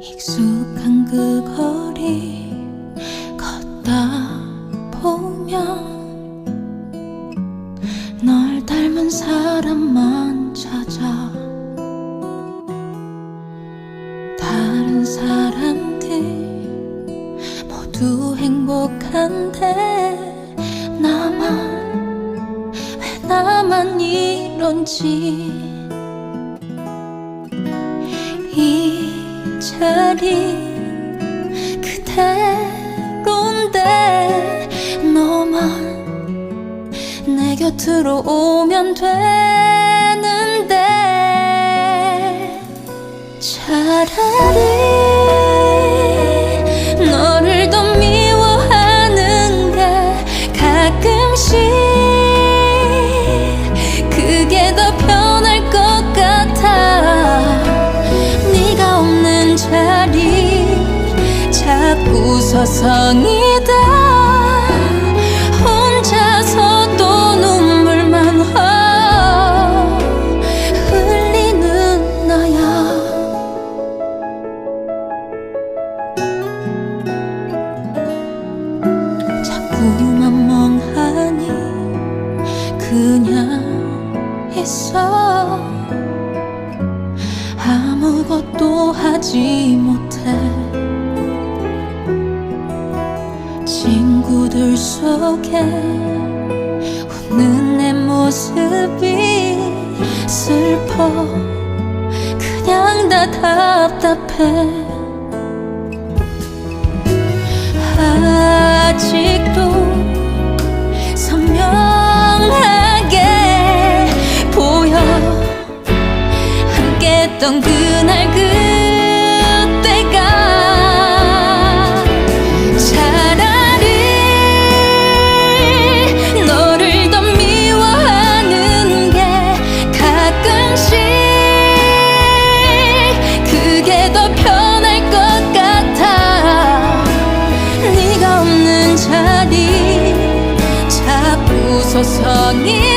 익숙한 그 거리 걷다 보면 널 닮은 사람만 찾아 다른 사람들 모두 행복한데 나만 왜 나만 이런지 자리 그대로인데 너만 내 곁으로 오면 되는데 차라리 너를 더 미워하는 게 가끔씩 자꾸 서성이다. 혼자서 또 눈물만 흘리는 나야. 자꾸만 멍하니 그냥 있어. 아무것도 하지 못해 친구들 속에 웃는 내 모습이 슬퍼. 그냥 다 답답해. 아직도 선명하게 보여. 함께 했던 그날 그 사랑이